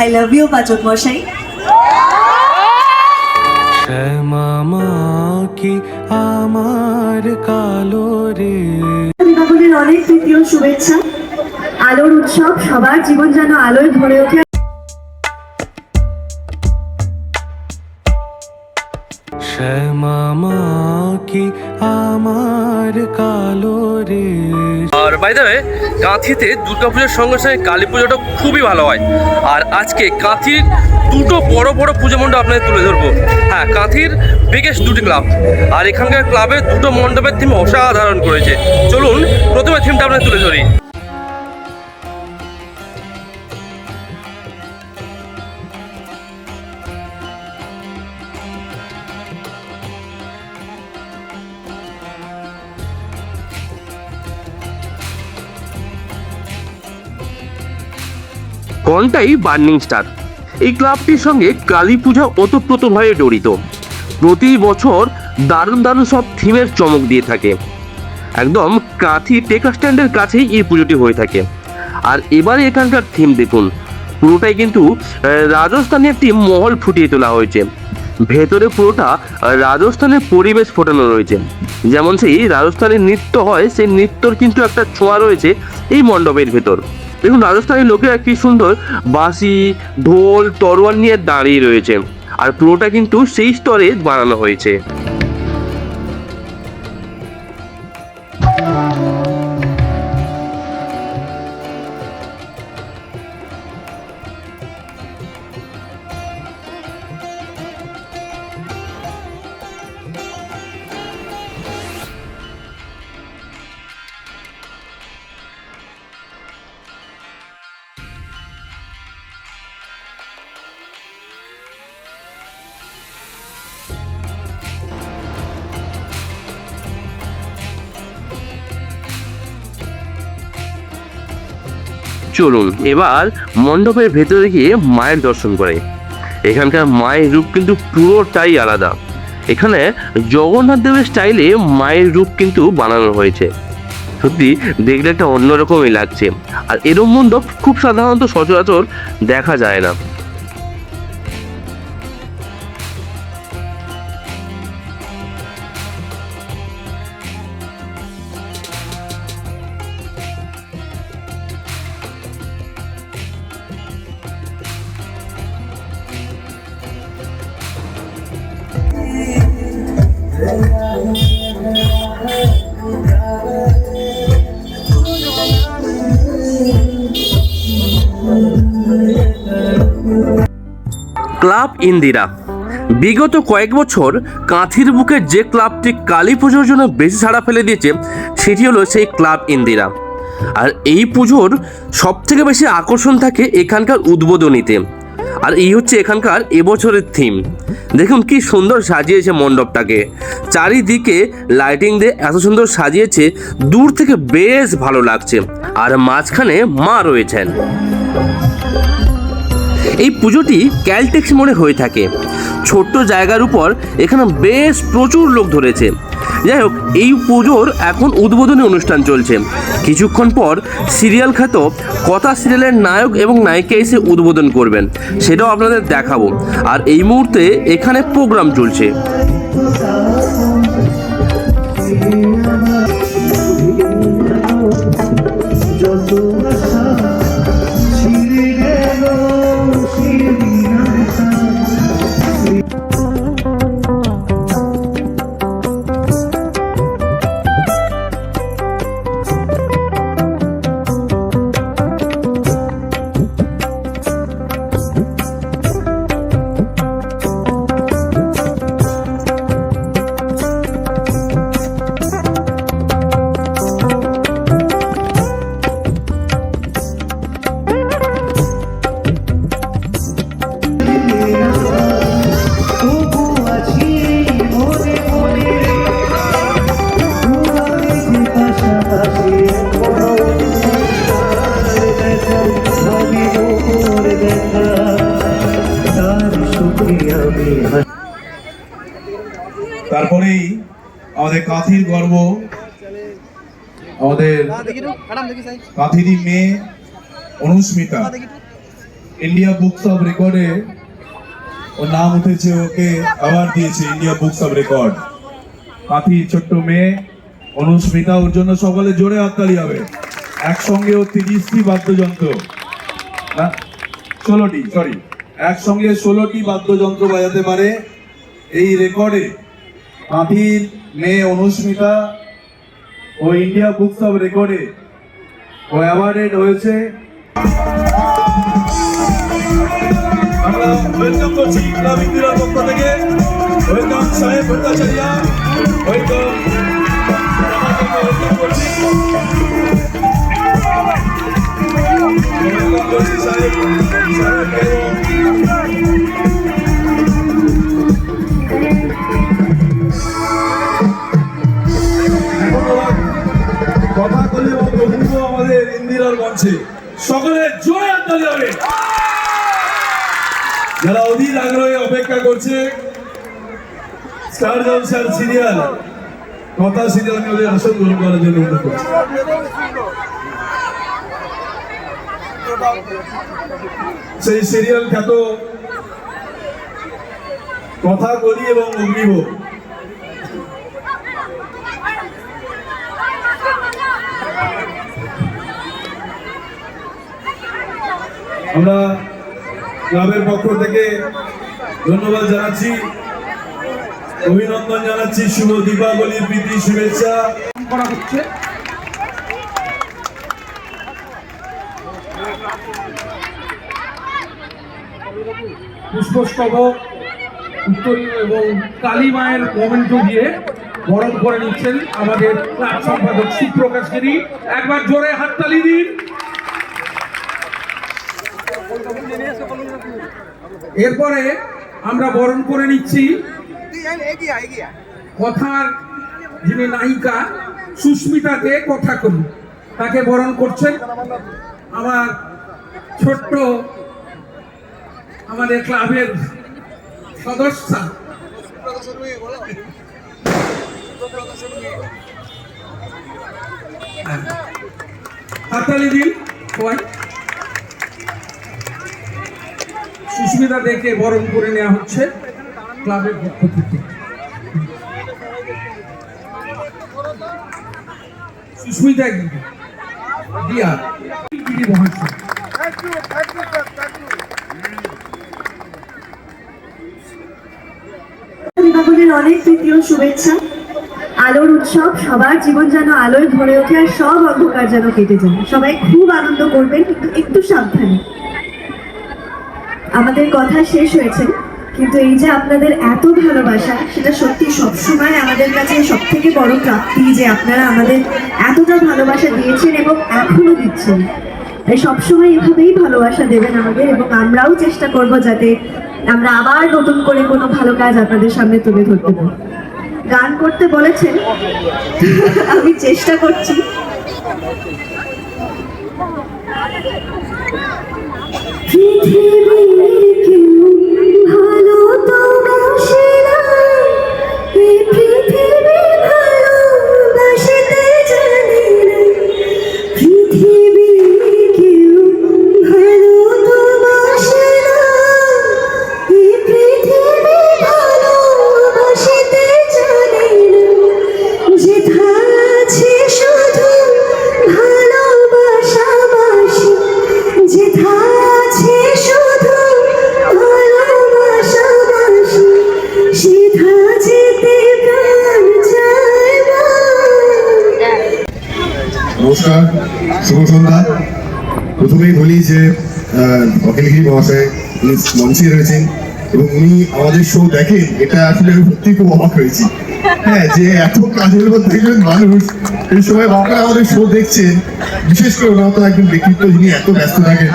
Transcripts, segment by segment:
I love you পাচক মশাই। কি আমার কালো রে? দীপাবলির অনেক তৃতীয় শুভেচ্ছা। আলোর উৎসব সবার জীবন যেন আলোয় ভরে ওঠে। শ্যামা কি আমার কালো রে। আর বাই দ্য কাঁথিতে দুর্গাপুজোর সঙ্গে সঙ্গে কালী পুজোটা খুবই ভালো হয়। আর আজকে কাঁথির দুটো বড় বড় পুজো মণ্ডপ আপনাদের তুলে ধরবো। হ্যাঁ কাঁথির বিগেস্ট দুটি ক্লাব আর এখানকার ক্লাবে দুটো মণ্ডপের থিম অসাধারণ করেছে। চলুন, প্রথমে থিমটা আপনাদের তুলে ধরি। কোনটাই বার্নিং স্টার। এই ক্লাবটির সঙ্গে কালী পূজা ওতপ্রোতভাবে জড়িত। প্রতি বছর দারুণ দারুণ সব থিমের চমক দিয়ে থাকে। একদম কাঁথি টেকা স্ট্যান্ডের কাছেই এই পুজোটি হয়ে থাকে। আর এবারে এখানকার থিম দেখুন। পুরোটাই কিন্তু রাজস্থানে একটি মহল ফুটিয়ে তোলা হয়েছে। ভেতরে পুরোটা রাজস্থানের পরিবেশ ফোটানো রয়েছে। যেমন সেই রাজস্থানের নৃত্য হয়, সেই নৃত্যর কিন্তু একটা ছোঁয়া রয়েছে এই মণ্ডপের ভেতর। দেখুন, রাজস্থানের লোকেরা কি সুন্দর, বাঁশি, ঢোল, তরোয়াল নিয়ে দাঁড়িয়ে রয়েছে। আর পুরোটা কিন্তু সেই স্তরে বানানো হয়েছে। চলুন, এবার মণ্ডপের ভেতরে গিয়ে মায়ের দর্শন করে। এখানকার মায়ের রূপ কিন্তু পুরোটাই আলাদা। এখানে জগন্নাথ দেবের স্টাইলে মায়ের রূপ কিন্তু বানানো হয়েছে। সত্যি, দেখলে একটা অন্যরকমই লাগছে। আর এরম মণ্ডপ খুব সাধারণত সচরাচর দেখা যায় না। ক্লাব ইন্দিরা। বিগত কয়েক বছর কাঁথির বুকে যে ক্লাবটি কালী পুজোর জন্য বেশি সাড়া ফেলে দিয়েছে, সেটি হলো সেই ক্লাব ইন্দিরা। আর এই পুজোর সব থেকে বেশি আকর্ষণ থাকে এখানকার উদ্বোধনীতে। আর এই হচ্ছে এখানকার এবছরের থিম দেখুন কি সুন্দর সাজিয়েছে মণ্ডপটাকে। চারিদিকে লাইটিং দিয়ে এত সুন্দর সাজিয়েছে, দূর থেকে বেশ ভালো লাগছে। আর মাঝখানে মা রয়েছেন। এই পুজোটি ক্যালটেক্স মোড়ে হয়ে থাকে। ছোট্ট জায়গার উপর এখানে বেশ প্রচুর লোক ধরেছে। যাই হোক, এই পুজোর এখন উদ্বোধনী অনুষ্ঠান চলছে। কিছুক্ষণ পর সিরিয়াল খ্যাত কথা সিরিয়ালের নায়ক এবং নায়িকা এসে উদ্বোধন করবেন। সেটাও আপনাদের দেখাবো। আর এই মুহূর্তে এখানে প্রোগ্রাম চলছে। কাঁথিরই মেয়ে অনুস্মিতা। ইন্ডিয়া বুকস অফ রেকর্ডে ওর নাম উঠেছে ওকে অ্যাওয়ার্ড দিয়েছে ইন্ডিয়া বুকস অফ রেকর্ড পাখি ছোট্ট মেয়ে অনুস্মিতা ওর জন্য সকলে জোরে হাততালি হবে। একসঙ্গে ও তিরিশটি বাদ্যযন্ত্র। না ষোলোটি সরি একসঙ্গে ষোলোটি বাদ্যযন্ত্র বাজাতে পারে। এই রেকর্ডে কাঁথির মেয়ে অনুস্মিতা ও ইন্ডিয়া বুকস অফ রেকর্ডে। ও অ্যাওয়ার্ডেড হয়েছে। ওয়েলকাম করছি ইন্দিরার মঞ্চে সকলে জয় হবে। যারা অধীর আগ্রহে অপেক্ষা করছে, স্টার জলসার সিরিয়াল, কথা সিরিয়াল ওদের আসন গ্রহণ করার জন্য অনুরোধ সেই সিরিয়াল খ্যাত কথা বলি এবং অগ্নিভোগ। আমরা ক্লাবের পক্ষ থেকে ধন্যবাদ জানাচ্ছি, অভিনন্দন জানাচ্ছি, শুভ দীপাবলির প্রীতি, শুভেচ্ছা। করা হচ্ছে পুষ্পস্তবক উত্তরীয় এবং কালী মায়ের মোমেন্ট দিয়ে বরণ করে নিচ্ছেন আমাদের ক্লাব সম্পাদক সুপ্রকাশ গিরি। একবার জোরে হাততালি দিন। এরপরে আমরা বরণ করে নিচ্ছি। কথার যিনি নায়িকা সুস্মিতাকে কথা করি তাকে বরণ করছেন। আমার ছোট্ট আমাদের ক্লাবের সদস্য। হাততালি দিন সবাই। সুস্মিতা দেখে বরণ করে নেওয়া হচ্ছে ক্লাবের পক্ষ থেকে। অনেক শুভেচ্ছা। আলোর উৎসব, সবার জীবন যেন আলোয় ভরে ওঠে আর সব অন্ধকার যেন কেটে যায়। সবাই খুব আনন্দ করবেন, কিন্তু একটু সাবধানে। আমাদের কথা শেষ হয়েছে, কিন্তু এই যে আপনাদের এত ভালোবাসা, সেটা সত্যি সবসময় আমাদের কাছে সব থেকে বড় প্রাপ্তি যে আপনারা আমাদের এতটা ভালোবাসা দিয়েছেন এবং এখনও দিচ্ছেন। তাই সবসময় এভাবেই ভালোবাসা দেবেন আমাদের এবং আমরাও চেষ্টা করব যাতে আমরা আবার নতুন করে কোনো ভালো কাজ আপনাদের সামনে তুলে ধরতে পারি। গান করতে বলেছেন, আমি চেষ্টা করছি। পৃথিবীর শুভ সন্ধ্যা। প্রথমেই বলি যে অখিলগিরি মহাশয় উনি মঞ্চে রয়েছেন এবং উনি আমাদের শো দেখেন, এটা আসলে আমি সত্যি খুব অবাক হয়েছি। হ্যাঁ যে এত কাজের মধ্যে একজন মানুষ এই সময় বাংলা আমাদের শো দেখছেন, বিশেষ করে ওনার তো একজন ব্যক্তিত্ব, যিনি এত ব্যস্ত থাকেন।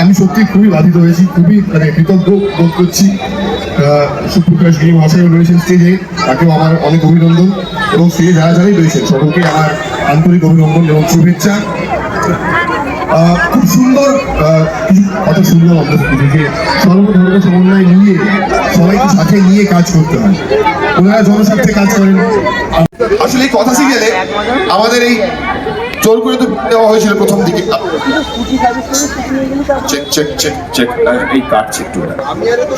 আমি সত্যি খুবই বাধিত হয়েছি, খুবই মানে কৃতজ্ঞ বোধ করছি। সুপ্রকাশ গিরি মহাশয় রয়েছেন স্টেজে তাকেও আমার অনেক অভিনন্দন। এবং স্টেজে যারা যারাই রয়েছেন, সকলকে আমার আন্তরিক অভিনন্দন এবং শুভেচ্ছা। খুব সুন্দর আপনাদের থেকে যে সর্বধর্ম সমন্বয় নিয়ে সবাইকে সাথে নিয়ে কাজ করতে হয়। ওনারা জনস্বার্থে কাজ করেন। আসলে এই কথা শিখেলে আমাদের এই জোর করে তো দেওয়া হয়েছিল প্রথম দিকে। চেক চেক চেক চেক এই কাটছে একটু।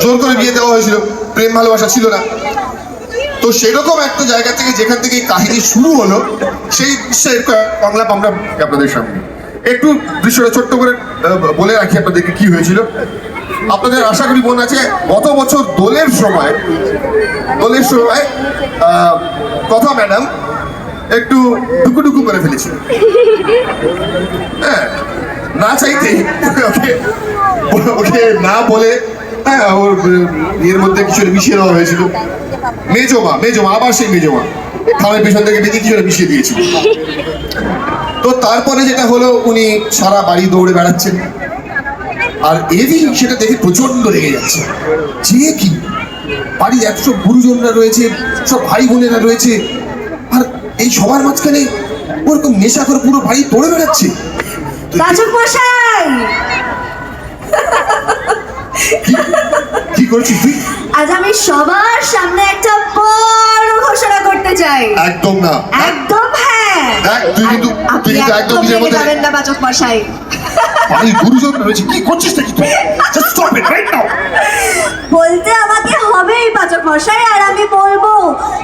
জোর করে বিয়ে দেওয়া হয়েছিল। প্রেম ভালোবাসা ছিল না। তো সেরকম একটা জায়গা থেকে যেখান থেকে কাহিনী শুরু হলো, সেই দৃশ্যের বাংলা আমরা আপনাদের সামনে। একটু দৃশ্যটা ছোট্ট করে বলে রাখি আপনাদেরকে কি হয়েছিল। আপনাদের আশা করি মনে আছে, গত বছর দোলের সময় দোলের সময় কথা ম্যাডাম একটু ডুকুডুকু করে ফেলেছিল। হ্যাঁ না চাইতেই ওকে ওকে না বলে হ্যাঁ ওর ইয়ের মধ্যে কিছু মিশিয়ে দেওয়া হয়েছিল মেজমা মেজমা, আবার সেই মেজমা। খামের পিছন থেকে বেঁধে কিছু মিশিয়ে দিয়েছিল তো তারপরে যেটা হলো, উনি সারা বাড়ি দৌড়ে বেড়াচ্ছেন। আর এভি সেটা দেখে প্রচণ্ড রেগে যাচ্ছে। যে কি? বাড়ির একশো গুরুজনরা রয়েছে, সব ভাই বোনেরা রয়েছে। আর এই সবার মাঝখানে ওরকম নেশা করে পুরো বাড়ি দৌড়ে বেড়াচ্ছে। পাচক মশাই কি করছিস তুই? আজ আমি সবার সামনে একটা বড় ঘোষণা করতে চাই। একদম না। একদম হ্যাঁ। দেখ, তুই কিন্তু- তুই কিন্তু একদম নিজের মধ্যে- যাবেন না পাচক মশাই। বাড়ির গুরুজন রয়েছে। কি করছিস নাকি তুই? Just stop it right now. বলতে আমাকে হবেই পাচক মশাই আর আমি বলব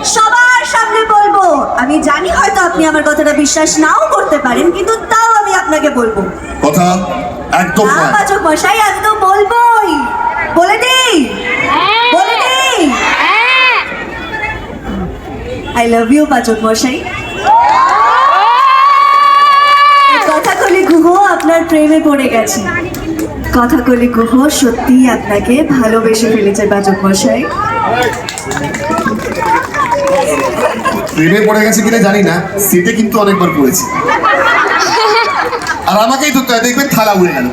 সবার সামনে বলব। আমি জানি হয়তো আপনি আমার কথাটা বিশ্বাস নাও করতে পারেন কিন্তু তাও আমি আপনাকে বলব। কথা একদম না পাচক মশাই আমি তো বলবোই বলে দিই। বলে দিই। আই লাভ ইউ পাচক মশাই। কথা কলি গুহ আপনার প্রেমে পড়ে গেছে। কথা কলি গুহ সত্যি আপনাকে ভালোবেসে ফেলেছে পাচক মশাই। প্রেমে পড়ে গেছে কিনা জানি না সেটে কিন্তু অনেকবার পড়েছি। আর আমাকেই ধরতে হয় দেখবেন থালা উড়ে গেল।